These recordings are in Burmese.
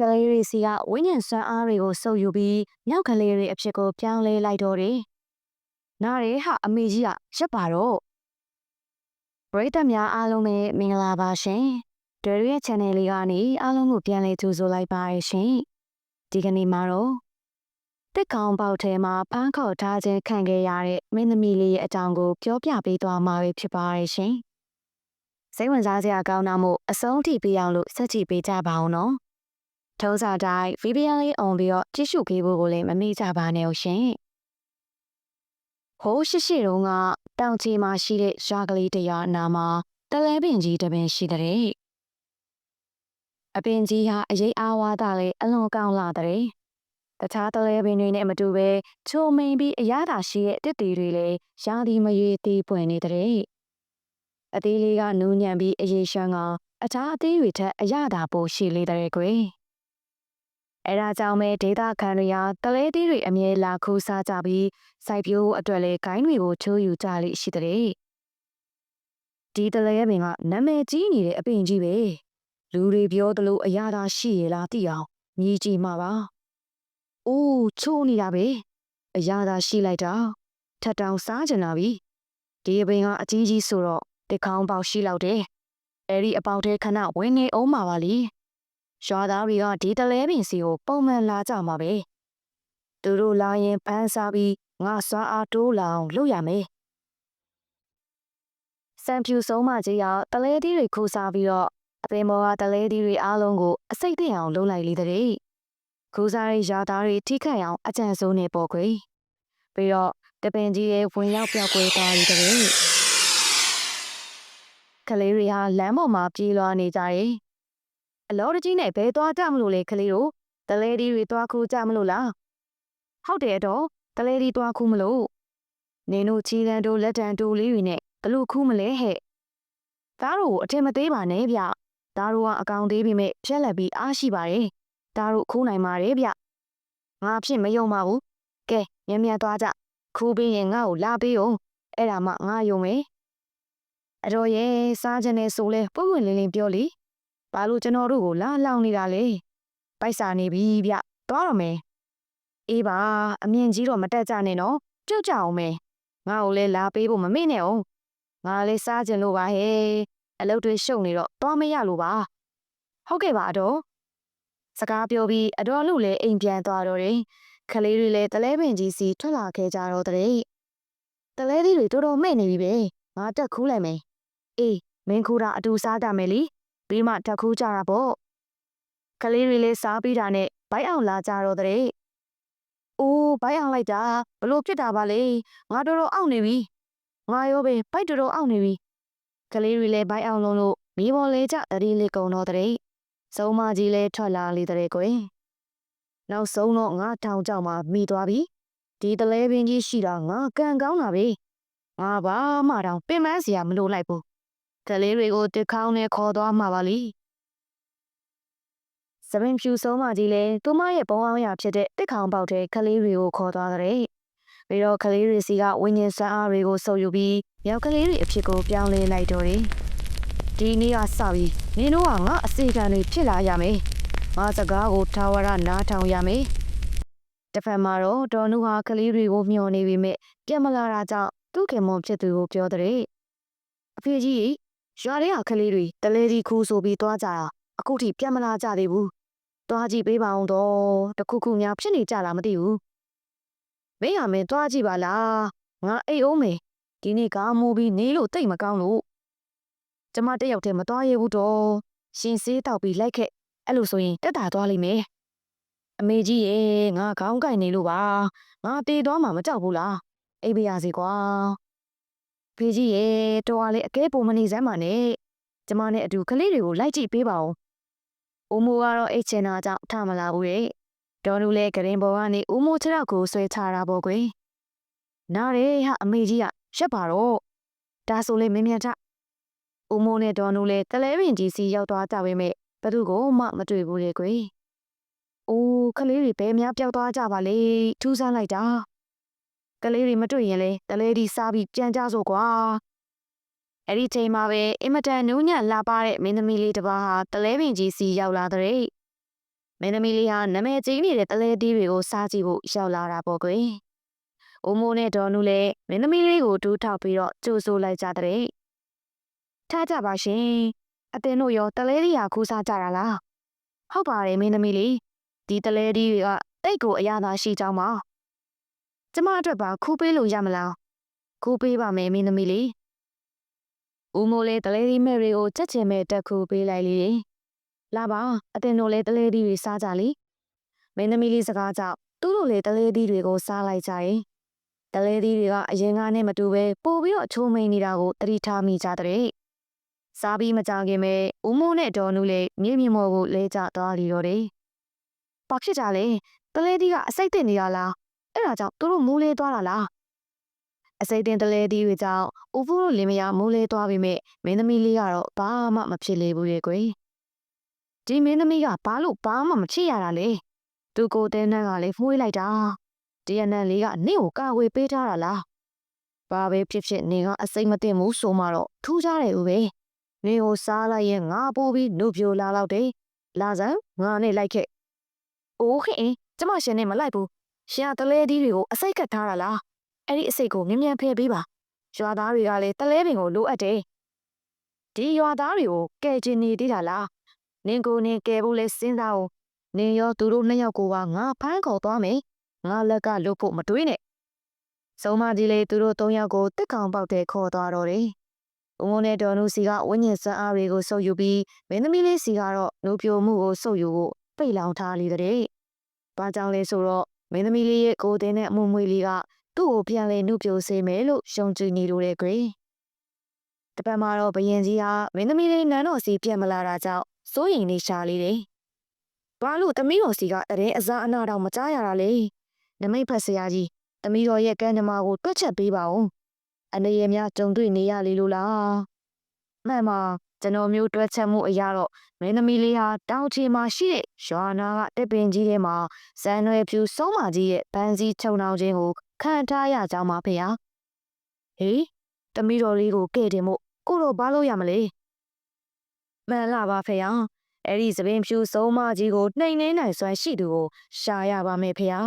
ကလေးတွေစီကဝိညာဉ်စွမ်းအားတွေကိုစုပ်ယူပြီးမြောက်ကလေးတွေအဖြစ်ကိုပြောင်းလဲလိုက်တော့တယ်။နားရဲဟာအမေကြီးကရက်ပါတော့ပရိသတ်များအားလုံးပဲမင်္ဂလာပါရှင်။ဒရရဲ့ channel လေးကနေအားလုံးကိုပြန်လည်ကြိုဆိုလိုက်ပါရရှင်။ဒီကနေ့မှာတော့တက်ကောင်ပေါက်ထဲမှာဖမ်းခေါ်ထားခြင်းခံခဲ့ရတဲ့မင်းသမီးလေးရဲ့အကြောင်းကိုပြောပြပေးသွားမှာပဲဖြစ်ပါရရှင်။စိတ်ဝင်စားစရာကောင်းတာမို့အဆုံးထိပေးအောင်လို့ဆက်ကြည့်ပေးကြပါအောင်နော်။ ထုံးစံတိုင်း VPN လေးအွန်ပြီးတော့ကြည့်ရှုပေးဖို့ကိုလည်းမမေ့ကြပါနဲ့ဦးရှင်။ဟိုးရှိရှိတုန်းကတောင်ချီမှာရှိတဲ့ရွာကလေးတစ်ရွာနာမှာတလဲပင်ကြီးတစ်ပင်ရှိတဲ့အပင်ကြီးဟာအရေးအားဝါးတာလေအလွန်ကောင်းလာတဲ့တခြားတလဲပင်တွေနဲ့မတူပဲချိုမိန်ပြီးအရသာရှိတဲ့တစ်တီတွေလည်းရာသီမရွေးသေးပွင့်နေတဲ့အသေးလေးကနူးညံ့ပြီးအရေးရှမ်းကအခြားအသေးတွေထက်အရသာပိုရှိလေတဲ့ကွယ် အဲဒါကြောင့်ပဲဒေတာခန်တွေဟာတလဲသေးတွေအမြဲလာခူးစားကြပြီးစိုက်ပျိုးအတွက်လေဂိုင်းတွေကိုချိုးယူကြလိမ့်ရှိတဲ့ဒီတလဲပင်ကနာမည်ကြီးနေတဲ့အပင်ကြီးပဲလူတွေပြောသလိုအရသာရှိရလားသိအောင်မြည်ကြည့်မှာပါအိုးချိုးနေတာပဲအရသာရှိလိုက်တာထပ်တောင်စားကြတာပြီဒီအပင်ကအကြီးကြီးဆိုတော့တစ်ခေါင်းပေါက်ရှိလောက်တယ်အဲ့ဒီအပေါက်ထဲခဏဝင်နေအောင်ပါပါလी ရွာသားတွေကဒီတလဲပင်စီကိုပုံမှန်လာကြမှာပဲသူတို့လာရင်ပန်းစားပြီးငါစွာအားတိုးလောင်လုပ်ရမယ်စံဖြူဆုံးမကြီးကတလဲသီးတွေခူစားပြီးတော့အပင်ပေါ်ကတလဲသီးတွေအားလုံးကိုအစိတ်သိအောင်လုပ်လိုက်လေတဲ့ခူစားရဲ့ရွာသားတွေထိခိုက်အောင်အကြံစိုးနေပေါ်ခွေပြီးတော့တပင်ကြီးရဲ့ဝင်ရောက်ပြောက်ကွဲသွားပြီတဲ့ကလေးတွေဟာလမ်းပေါ်မှာပြေးလွှားနေကြတယ် အလောတကြီးနဲ့ဘဲသွားကြမလို့လေကလေးတို့တလဲဒီတွေသွားခူးကြမလို့လားဟုတ်တယ်တော့တလဲဒီသွားခူးမလို့နင်တို့ချီတန်တို့လက်တန်တို့လေးတွေနဲ့ဘလို့ခူးမလဲဟဲ့သားတို့ကိုအထင်မသေးပါနဲ့ဗျသားတို့ကအကောင်သေးပြီမဲ့ဖြက်လက်ပြီးအားရှိပါတယ်သားတို့ခူးနိုင်ပါတယ်ဗျငါဖြစ်မယုံပါဘူးကဲမြင်မြန်သွားကြခူးပြီးရင်ငါ့ကိုလာပေးအောင်အဲ့ဒါမှငါယုံမယ်အတော်ရဲ့စားခြင်းနဲ့ဆိုလဲပွင့်ပွင့်လင်းလင်းပြောလေ ဘာလို့ကျွန်တော်တို့ကိုလာလောင်နေတာလဲပိုက်စာနေပြီဗျသွားတော့မယ်အေးပါအမြင်ကြီးတော့မတက်ကြနဲ့နော်ကြောက်ကြအောင်မယ်ငါ့ကိုလည်းလာပေးဖို့မမေ့နဲ့အောင်ငါလည်းစားခြင်းလို့ပါဟဲ့အလုပ်တွေရှုပ်နေတော့သွားမရလို့ပါဟုတ်ကဲ့ပါအတော်စကားပြောပြီးအတော်လူလည်းအိမ်ပြန်သွားတော့တယ်ခလေးတွေလည်းတလဲပင်ကြီးစီထွက်လာခဲ့ကြတော့တဲ့တလဲသီးတွေတော်တော်မဲ့နေပြီပဲငါတက်ခူးလိုက်မယ်အေးမင်းခူးတာအတူစားကြမယ်လी ပြီးမှတက်ခူးကြတာပေါ့ကလေးတွေလည်းစားပြီးတာနဲ့ဘိုက်အောင်လာကြတော့တဲ့အိုးဘိုက်အောင်လိုက်တာဘလို့ဖြစ်တာပါလေငါတော်တော်အောင့်နေပြီငါရောပဲဘိုက်တော်တော်အောင့်နေပြီကလေးတွေလည်းဘိုက်အောင်လုံးလို့မိဘလေးကြတရီလေးကုံတော့တဲ့စုံမကြီးလည်းထွက်လာလေတဲ့ကွယ်နောက်ဆုံးတော့ငါထောင်ကြောက်မှမိသွားပြီဒီတလဲပင်ကြီးရှိတာငါကန်ကောင်းတာပဲငါဘာမှတော့ပင်မစရာမလိုလိုက်ဘူး ကလေးတွေကိုတစ်ခေါင်းနဲ့ခေါ်သွားမှာပါလीစပင်ဖြူဆုံးမကြီးလည်းသူမရဲ့ဘုံအောင်ရဖြစ်တဲ့တစ်ခေါင်ပေါက်တဲ့ကလေးတွေကိုခေါ်သွားတဲ့ပြီးတော့ကလေးတွေစီကဝိညာဉ်ဆန်းအားတွေကိုစုပ်ယူပြီးမြောက်ကလေးတွေအဖြစ်ကိုပြောင်းလဲလိုက်တော့တယ်ဒီနေ့ကစပြီးနင်တို့ကငါအစီကံတွေဖြစ်လာရမယ်ငါစကားကိုထာဝရနားထောင်ရမယ်တစ်ဖက်မှာတော့ဒေါ်နုဟာကလေးတွေကိုမျှော်နေပြီမဲ့ပြတ်မလာတာကြောင့်သူ့ခင်မွန်ဖြစ်သူကိုပြောတဲ့အဖေကြီး ရွာထဲကကလေးတွေတလဲဒီခူးဆိုပြီးသွားကြတာအခုထိပြတ်မလာကြသေးဘူးသွားကြည့်ပေးပါအောင်တော့တခုခုများဖြစ်နေကြလားမသိဘူးမင်းရမင်းသွားကြည့်ပါလားငါအိတ်အောင်မေဒီနေ့ကမိုးပြီးနေလို့တိတ်မကောင်းလို့ကျမတက်ရောက်တဲ့မသွားရဘူးတော့ရှင်စေးတောက်ပြီးလိုက်ခဲ့အဲ့လိုဆိုရင်တက်တာသွားလိမ့်မယ်အမေကြီးရေငါခေါင်းကိုက်နေလို့ပါငါတေးသွားမှမကြောက်ဘူးလားအိပ်ပါရစေကွာ ဖေကြီးရေတော်ကလေအကဲပုံမနေစမ်းပါနဲ့ကျမနဲ့အတူကလေးတွေကိုလိုက်ကြည့်ပေးပါဦး။ဦးမိုးကတော့အိတ်ချင်တာကြောင့်ထမလာဘူးရဲ့။ဒေါ်နူလည်းဂရင်ပေါ်ကနေဦးမိုးခြေထောက်ကိုဆွဲချတာပေါ့ကွယ်။နားရဲဟာအမေကြီးကရက်ပါတော့။ဒါဆိုလေမင်းမြန်ထ။ဦးမိုးနဲ့ဒေါ်နူလည်းတလဲပင်ကြီးစီရောက်သွားကြပေမဲ့ဘသူကိုမှမတွေ့ဘူးလေကွယ်။အိုးကလေးတွေဘယ်များပျောက်သွားကြပါလေ။ထူးဆန်းလိုက်တာ။ ကလေးတွေမတွေ့ရင်လေတလဲဒီစားပြီးပြန်ကြစို့ကွာအဲ့ဒီချိန်မှာပဲအင်မတန်နူးညံ့လာပါတဲ့မင်းသမီးလေးတစ်ပါးဟာတလဲပင်ကြီးစီရောက်လာတဲ့မင်းသမီးလေးဟာနာမည်ကြီးနေတဲ့တလဲတီးတွေကိုစားကြည့်ဖို့ရောက်လာတာပေါ့ကွယ်။အိုမိုးနဲ့ဒေါ်နုလည်းမင်းသမီးလေးကိုတူးထောက်ပြီးတော့ကြိုးဆိုလိုက်ကြတဲ့။ထားကြပါရှင်။အတင်တို့ရောတလဲတီးဟာခူးစားကြတာလား။ဟုတ်ပါတယ်မင်းသမီးလေး။ဒီတလဲတီးတွေကတိတ်ကိုအရသာရှိကြောင်းပါ။ ကျမအတွက်ပါခူးပေးလို့ရမလား။ခူးပေးပါမယ်မင်းသမီးလေး။ဦးမိုးလေးတလဲတီးမဲ့တွေကိုချက်ချင်မဲ့တက်ခူးပေးလိုက်လေ။လာပါအတင်တို့လည်းတလဲတီးတွေစားကြလေ။မင်းသမီးလေးစကားကြောင့်သူတို့လည်းတလဲတီးတွေကိုစားလိုက်ကြရင်တလဲတီးတွေကအရင်ကနဲ့မတူပဲပို့ပြီးတော့ချိုးမိန်နေတာကိုသတိထားမိကြတဲ့။စားပြီးမကြခင်ပဲဦးမိုးနဲ့ဒေါ်နုလည်းမြေမြမော်ကိုလဲကျသွားလီတော့တယ်။ဘာဖြစ်ကြလဲတလဲတီးကအစိတ်တင်နေတာလား အဲ့ဒါကြောင့်သူတို့မူးလဲသွားတာလားအစိတ်တင်တလဲတီးတွေကြောင့်ဦးဖူးတို့လင်မယားမူးလဲသွားပြီမဲ့မင်းသမီးလေးကတော့ဘာမှမဖြစ်လေဘူးရဲ့ကွယ်ဒီမင်းသမီးကဘာလို့ဘာမှမချစ်ရတာလဲသူကိုတဲနန်းကလည်းမွှေးလိုက်တာဒီအနန်လေးကနင့်ကိုကာဝေးပေးထားတာလားဘာပဲဖြစ်ဖြစ်နေကအစိတ်မတင်ဘူးဆိုမှတော့ထူးကြတယ်ဦးပဲနေကိုစားလိုက်ရင်ငါပိုးပြီးနှုတ်ပြိုလာတော့တယ်လာစမ်းငါနဲ့လိုက်ခဲ့အိုးခင်ကျမရှင်နဲ့မလိုက်ဘူး ရှင်ကတလဲဒီတွေကိုအစိတ်ကတ်ထားတာလားအဲ့ဒီအစိတ်ကိုမြ мян ဖယ်ပေးပါရွာသားတွေကလည်းတလဲပင်ကိုလိုအပ်တယ်ဒီရွာသားတွေကိုကဲကျင်နေသေးတာလားနင်ကိုနင်ကဲဖို့လဲစဉ်းစားအောင်နင်ရောသူတို့နှစ်ယောက်ကိုပါငါဖမ်းခေါ်သွားမယ်ငါလက်ကလွတ်ဖို့မတွေးနဲ့စုံမကြီးလေးသူတို့သုံးယောက်ကိုတက်ကောင်ပေါက်တဲ့ခေါ်သွားတော့တယ်။ဦးမနဲ့ဒေါ်နုစီကဝိညာဉ်စွမ်းအားတွေကိုစုပ်ယူပြီးမင်းသမီးလေးစီကတော့နှုတ်ပြိုမှုကိုစုပ်ယူဖို့ပိတ်လောင်ထားလေတဲ့။ဘာကြောင့်လဲဆိုတော့ မင်းသမီးလေးရဲ့ကိုယ်တင်တဲ့အမှုမွေလေးကသူ့ကိုပြန်လဲနှုတ်ပြိုစေမယ်လို့ရှုံကြည်နေလို့တဲ့ကွယ်။တပတ်မှာတော့ဘယင်ကြီးဟာမင်းသမီးလေးနန်းတော်စီပြန်မလာတာကြောင့်စိုးရိမ်နေရှာလေးတယ်။ဘာလို့သမီးတော်စီကတရင်အစားအနာတော့မကြားရတာလဲ။နမိတ်ဖက်ဆရာကြီးသမီးတော်ရဲ့ကံကြမ္မာကိုတွက်ချက်ပေးပါဦး။အနေရများကြုံတွေ့နေရလေလို့လား။မှန်ပါ ကျွန်တော်မျိုးတွက်ချက်မှုအရာတော့မင်းသမီးလေးဟာတောင်ချီမှာရှိတဲ့ရွာနာကတက်ပင်ကြီးထဲမှာဇန်နွယ်ဖြူစုံးမကြီးရဲ့ဗန်းစည်းချုံနှောင်းခြင်းကိုခံထားရကြောင်းပါဖေဟာ။ဟေးသမီးတော်လေးကိုကဲ့တင်မှုကိုတော့ဘာလို့ရမလဲ။မှန်လားပါဖေဟာ။အဲ့ဒီသပင်ဖြူစုံးမကြီးကိုနှိမ်နှင်းနိုင်စွမ်းရှိသူကိုရှာရပါမယ်ဖေဟာ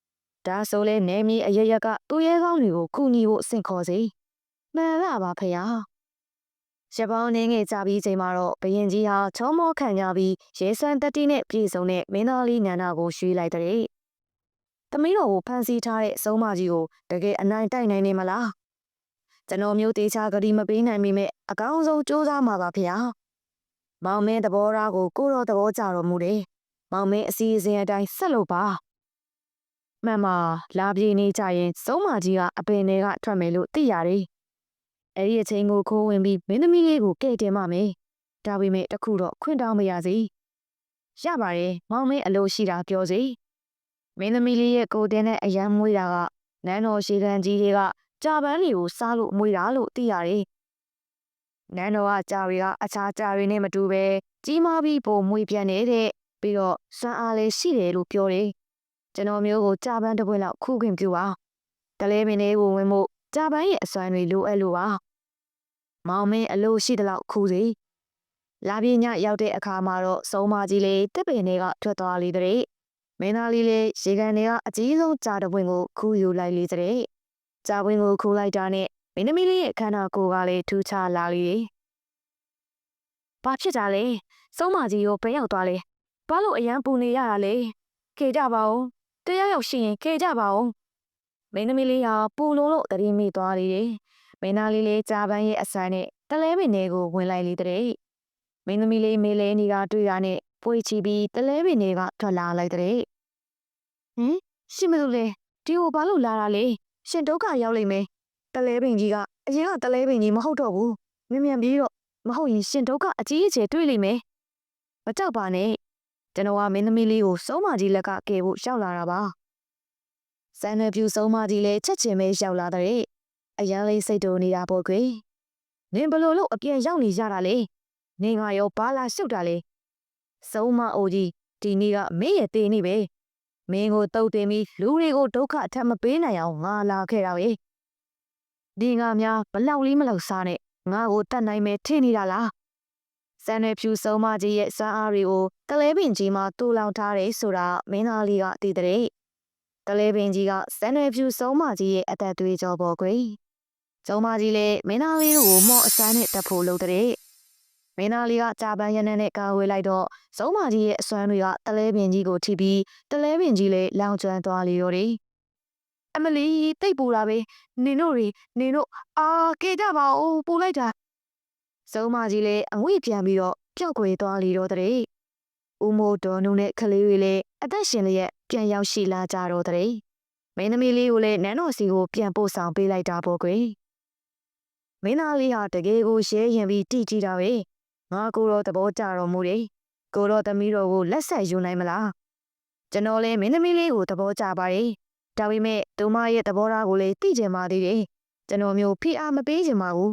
။ဒါဆိုလဲနေမီအရရက်ကသူ့ရဲကောင်းတွေကိုခုညီဖို့အဆင့်ခေါ်စေ။မှန်လားပါဖေဟာ။ ရပောင်းနေငယ်ကြပြီးချိန်မှာတော့ဘရင်ကြီးဟာချောမောခံကြပြီးရဲစွမ်းတက်တီနဲ့ပြည်စုံတဲ့မင်းသားလေးနန္ဒာကိုရွှေ့လိုက်တဲ့။သမီးတော်ကိုဖမ်းဆီးထားတဲ့အဆုံးမကြီးကိုတကယ်အနိုင်တိုက်နိုင်နေမလား။ကျွန်တော်မျိုးတေချာဂရီမပေးနိုင်မိမဲ့အကောင်းဆုံးစူးစမ်းမှာပါဖေ။မောင်မင်းသဘောထားကိုကိုတော့သဘောကျတော်မူတယ်။မောင်မင်းအစီအစဉ်အတိုင်းဆက်လုပ်ပါ။မှန်ပါလာပြေးနေကြရင်စုံမကြီးကအပင်တွေကထွက်မယ်လို့သိရတယ်။ အဲ့ဒီအချိန်ကိုခိုးဝင်ပြီးမင်းသမီးလေးကိုကဲ့တင်ပါမယ်။ဒါပေမဲ့တခုတော့ခွင့်တောင်းမရစေ။ရပါတယ်မောင်မင်းအလိုရှိတာပြောစီ။မင်းသမီးလေးရဲ့ကိုတင်တဲ့အရန်မွေးတာကနန်းတော်ရှိကန်ကြီးတွေကကြာပန်းတွေကိုစားလို့မွေးတာလို့သိရတယ်။နန်းတော်ကကြာတွေကအခြားကြာတွေနဲ့မတူပဲကြီးမားပြီးပုံမွေးပြန်နေတဲ့ပြီးတော့စွမ်းအားလည်းရှိတယ်လို့ပြောတယ်။ကျွန်တော်မျိုးကိုကြာပန်းတစ်ပွင့်လောက်ခုခွင့်ပြုပါ။တလဲမင်းလေးကိုဝင်ဖို့ ကြာပန်းရဲ့အစွမ်းတွေလိုအပ်လို့ပါ။မောင်မင်းအလိုရှိသလောက်ခူးစီ။လာပြညရောက်တဲ့အခါမှာတော့စုံမကြီးလေးတစ်ပင်တွေကထွက်သွားလေတဲ့။မင်းသားလေးလေးရေကန်တွေကအကြီးဆုံးကြာတပွင့်ကိုခူးယူလိုက်လေတဲ့။ကြာပွင့်ကိုခူးလိုက်တာနဲ့မင်းသမီးလေးရဲ့ခန္ဓာကိုယ်ကလည်းထူးခြားလာလေ။ဘာဖြစ်တာလဲ။စုံမကြီးရောဘယ်ရောက်သွားလဲ။ဘာလို့အရန်ပူနေရတာလဲ။ခေကြပါဦး။တယောက်ယောက်ရှိရင်ခေကြပါဦး။ မင်းသမီးလေးဟာပူလုံးလို့တရီမိသွားလေတယ်။မင်းသားလေးလေးကြားပန်းရဲ့အဆန်းနဲ့တလဲပင်တွေကိုဝင်လိုက်လေတဲ့။မင်းသမီးလေးမေးလဲနေတာတွေ့ရနဲ့ပွေချီပြီးတလဲပင်တွေကထွက်လာလိုက်တဲ့။ဟင်ရှိမလို့လဲဒီကိုဘာလို့လာတာလဲရှင်ဒုက္ခရောက်လိမ့်မယ်။တလဲပင်ကြီးကအရင်ကတလဲပင်ကြီးမဟုတ်တော့ဘူး။မြင်မြန်ပြီးတော့မဟုတ်ရင်ရှင်ဒုက္ခအကြီးအကျယ်တွေ့လိမ့်မယ်။မကြောက်ပါနဲ့။ကျွန်တော်ကမင်းသမီးလေးကိုစုံမကြီးလက်ကကယ်ဖို့ရှောက်လာတာပါ။ စံနယ်ပြူဆုံးမကြီးလည်းချက်ချင်ပဲရောက်လာတဲ့အရန်လေးစိတ်တူနေတာပေါ့ကွယ်နင်ဘလို့လို့အပြန်ရောက်နေကြတာလေနင်ကရောဘာလာရှုပ်တာလဲဆုံးမအိုကြီးဒီနေ့ကမင်းရဲ့တေးနေပဲမင်းကိုတုတ်တင်ပြီးလူတွေကိုဒုက္ခထပ်မပေးနိုင်အောင်ငါလာခဲ့တာပဲဒီငါများဘလောက်လေးမလောက်စားနဲ့ငါကိုတတ်နိုင်မယ်ထင်နေတာလားစံရွယ်ဖြူစုံမကြီးရဲ့စွမ်းအားတွေကိုတလဲပင်ကြီးမှာတူလောင်ထားတယ်ဆိုတာမင်းသားလေးကသိတဲ့ တလဲပင်ကြီးကစံရွယ်ဖြူစုံမကြီးရဲ့အသက်သွေးကြောပေါ်ကွယ်စုံမကြီးလည်းမင်းသားလေးကိုမော့အစမ်းနဲ့တက်ဖို့လုပ်တဲ့မင်းသားလေးကကြာပန်းရနံနဲ့ကာဝေးလိုက်တော့စုံမကြီးရဲ့အစွမ်းတွေကတလဲပင်ကြီးကိုထိပြီးတလဲပင်ကြီးလည်းလောင်ကျွမ်းသွားလေတော့တယ်အမလီတိတ်ပူတာပဲနင်တို့တွေနင်တို့အာကေကြပါဦးပူလိုက်တာစုံမကြီးလည်းအငွေ့ပြန်ပြီးတော့ပျောက်ကွယ်သွားလေတော့တဲ့ဦးမိုးတော်နုနဲ့ကလေးတွေလည်း အသက်ရှင်လျက်ပြန်ရောက်ရှိလာကြတော့တဲ့မင်းသမီးလေးကိုလည်းနန်းတော်စီကိုပြန်ပို့ဆောင်ပေးလိုက်တာပေါ့ကွယ်မင်းသားလေးဟာတကယ်ကိုရှဲရင်ပြီးတိကြည့်တာပဲငါကိုတော့သဘောကျတော်မူတယ်ကိုတော့သမီးတော်ကိုလက်ဆက်ယူနိုင်မလားကျွန်တော်လည်းမင်းသမီးလေးကိုသဘောကျပါတယ်ဒါပေမဲ့သူမရဲ့သဘောထားကိုလည်းသိချင်ပါသေးတယ်ကျွန်တော်မျိုးဖိအားမပေးချင်ပါဘူး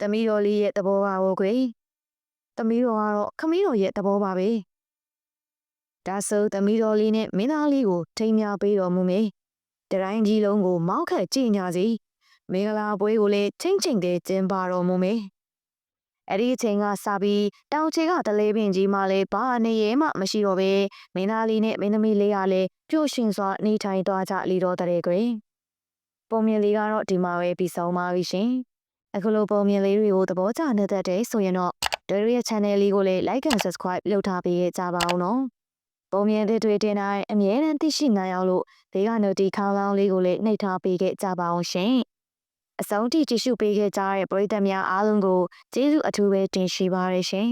သမီးတော်လေးရဲ့သဘောပါဘောကွယ်သမီးတော်ကတော့ခမီးတော်ရဲ့သဘောပါပဲ ဒါဆိုသမီးတော်လေးနဲ့မင်းသားလေးကိုထိမ်းမြပေးတော်မူမယ်တတိုင်းကြီးလုံးကိုမောက်ခတ်ကြည်ညာစီမင်္ဂလာပွဲကိုလည်းချင်းချင်းတည်းကျင်းပတော်မူမယ်အဲ့ဒီအချိန်ကစပြီးတောင်ချေကတလေးပင်ကြီးမှလည်းဘာအနေရဲမှမရှိတော့ပဲမင်းသားလေးနဲ့မင်းသမီးလေးကလည်းပျော်ရွှင်စွာနေထိုင်သွားကြလီတော့တဲ့ကွယ်ပုံမြင်လေးကတော့ဒီမှာပဲပြီးဆုံးပါပြီရှင်အခုလိုပုံမြင်လေးတွေကိုသဘောကျနေတတ်တယ်ဆိုရင်တော့တို့ရဲ့ channel လေးကိုလည်း like and subscribe လုပ်ထားပေးကြပါဦးနော် ပုံမြင်တဲ့တွေတင်တိုင်းအမြဲတမ်းသိရှိနိုင်အောင်လို့ဒီက notification ခေါင်းလောင်းလေးကိုလည်းနှိပ်ထားပေးခဲ့ကြပါအောင်ရှင်အဆုံးထိကြည့်ရှုပေးခဲ့ကြတဲ့ပရိသတ်များအားလုံးကိုကျေးဇူးအထူးပဲတင်ရှိပါရရှင်